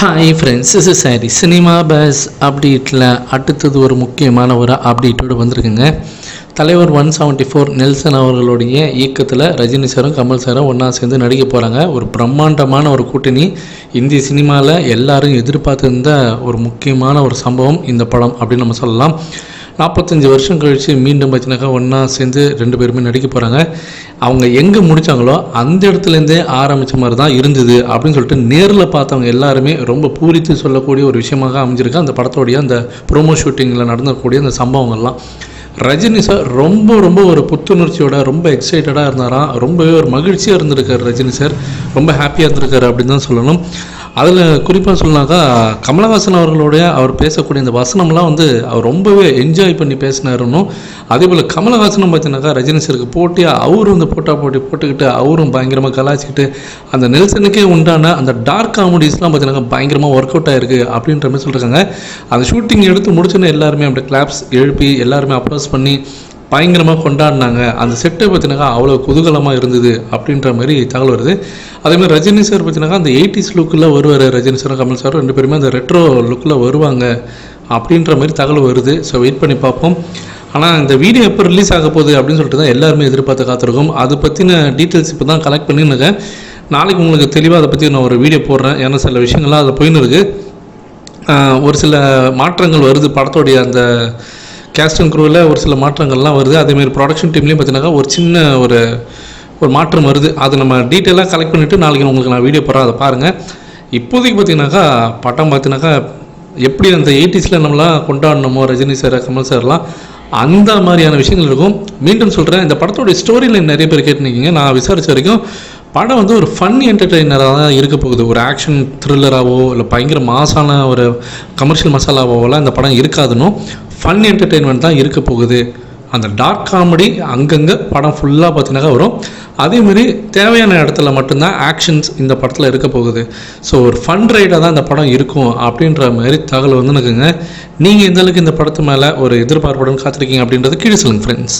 Hi friends is சாரி cinema buzz அப்டேட்டில் அடுத்தது ஒரு முக்கியமான ஒரு அப்டேட்டோடு வந்திருக்குங்க. தலைவர் ஒன் செவன்ட்டி ஃபோர் நெல்சன் அவர்களுடைய இயக்கத்தில் ரஜினி சாரும் கமல் சாரும் ஒன்றா சேர்ந்து நடிக்க போகிறாங்க ஒரு பிரம்மாண்டமான ஒரு கூட்டணி. இந்திய சினிமாவில் எல்லாரும் எதிர்பார்த்துருந்த ஒரு முக்கியமான ஒரு சம்பவம் இந்த படம் அப்படின்னு நம்ம சொல்லலாம். நாற்பத்தஞ்சு வருஷம் கழித்து மீண்டும் பார்த்தீங்கன்னாக்கா ஒன்றா சேர்ந்து ரெண்டு பேருமே நடிக்க போகிறாங்க அவங்க எங்கே முடித்தாங்களோ அந்த இடத்துலேருந்தே ஆரம்பித்த மாதிரி தான் இருந்தது அப்படின்னு சொல்லிட்டு நேரில் பார்த்தவங்க எல்லாருமே ரொம்ப பூரித்து சொல்லக்கூடிய ஒரு விஷயமாக அமைஞ்சிருக்கு. அந்த படத்தோடைய அந்த ப்ரோமோ ஷூட்டிங்கில் நடந்தக்கூடிய அந்த சம்பவங்கள்லாம். ரஜினி சார் ரொம்ப ரொம்ப ஒரு புத்துணர்ச்சியோட ரொம்ப எக்ஸைட்டடாக இருந்தாராம். ரொம்பவே ஒரு மகிழ்ச்சியாக இருந்திருக்கார் ரஜினி சார் ரொம்ப ஹாப்பியாக இருந்திருக்காரு அப்படின்னு தான் சொல்லணும். அதில் குறிப்பாக சொல்லனாக்கா கமலஹாசன் அவர்களுடைய அவர் பேசக்கூடிய இந்த வசனம்லாம் வந்து அவர் ரொம்பவே என்ஜாய் பண்ணி பேசினாருன்னும் அதே போல் கமலஹாசனும் பார்த்தீங்கன்னாக்கா ரஜினி சருக்கு போட்டியாக அவரும் இந்த போட்டா போட்டி போட்டுக்கிட்டு அவரும் பயங்கரமாக கலாச்சிக்கிட்டு அந்த நெல்சனுக்கே உண்டான அந்த டார்க் காமெடிஸ்லாம் பார்த்தீங்கன்னாக்கா பயங்கரமாக ஒர்க் அவுட் ஆயிருக்கு அப்படின்ற மாதிரி சொல்லியிருக்காங்க அந்த ஷூட்டிங் எடுத்து முடிச்சோன்னே எல்லாருமே அப்படியே கிளாப்ஸ் எழுப்பி எல்லாருமே அப்ரோஸ் பண்ணி பயங்கரமாக கொண்டாடினாங்க. அந்த செட்டை பார்த்தினாக்கா அவ்வளோ குதூகலமாக இருந்தது அப்படின்ற மாதிரி தகவல் வருது. அதேமாதிரி ரஜினி சார் பார்த்தினாக்கா அந்த எயிட்டிஸ் லுக்கில் வருவார் ரஜினி சார் கமல் சார் ரெண்டு பேருமே அந்த ரெட்ரோ லுக்கில் வருவாங்க அப்படின்ற மாதிரி தகவல் வருது. ஸோ வெயிட் பண்ணி பார்ப்போம். ஆனால் இந்த வீடியோ எப்போ ரிலீஸ் ஆக போகுது அப்படின்னு சொல்லிட்டு தான் எல்லாருமே எதிர்பார்த்து காத்திருக்கோம். அது பற்றின டீட்டெயில்ஸ் இப்போ தான் கலெக்ட் பண்ணிருக்கேன் நாளைக்கு உங்களுக்கு தெளிவாக அதை பற்றி நான் ஒரு வீடியோ போடுறேன். ஏன்னா சில விஷயங்கள்லாம் அதில் போயின்னு இருக்குது ஒரு சில மாற்றங்கள் வருது படத்தோடைய அந்த கேஸ்ட் அண்ட் க்ரூவில் ஒரு சில மாற்றங்கள்லாம் வருது. அதேமாதிரி ப்ரொடக்ஷன் டீம்லேயும் பார்த்தீங்கன்னாக்கா ஒரு சின்ன ஒரு ஒரு மாற்றம் வருது. அதை நம்ம டீட்டெயிலாக கலெக்ட் பண்ணிவிட்டு நாளைக்கு உங்களுக்கு நான் வீடியோ போகிறேன் அதை பாருங்கள் இப்போதைக்கு பார்த்தீங்கன்னாக்கா படம் பார்த்தீங்கன்னாக்கா எப்படி அந்த எயிட்டிஸில் நம்மளாம் கொண்டாடணுமோ ரஜினி சார் கமல் சார்லாம் அந்த மாதிரியான விஷயங்கள் இருக்கும். மீண்டும் சொல்கிறேன் இந்த படத்தோடைய ஸ்டோரியில் நிறைய பேர் கேட்டுருக்கீங்க. நான் விசாரித்த வரைக்கும் படம் வந்து ஒரு ஃபன் என்டர்டெய்னராக தான் இருக்க போகுது. ஒரு ஆக்ஷன் த்ரில்லராகவோ இல்லை பயங்கர மாசான ஒரு கமர்ஷியல் மசாலாவோலாம் இந்த படம் இருக்காதுன்னும். ஃபன் என்டர்டெயின்மெண்ட் தான் இருக்க போகுது. அந்த டார்க் காமெடி அங்கங்கே படம் ஃபுல்லாக பார்த்தீங்கன்னாக்கா வரும். அதேமாரி தேவையான இடத்துல மட்டும்தான் ஆக்ஷன்ஸ் இந்த படத்தில் இருக்க போகுது. ஸோ ஒரு ஃபன் ரைடாக தான் இந்த படம் இருக்கும் அப்படின்ற மாதிரி தகவல் வந்து எனக்குங்க நீங்கள் எந்த அளவுக்கு இந்த படத்து மேலே ஒரு எதிர்பார்ப்புடன் காத்திருக்கீங்க அப்படின்றது கீழே சொல்லுங்கள் ஃப்ரெண்ட்ஸ்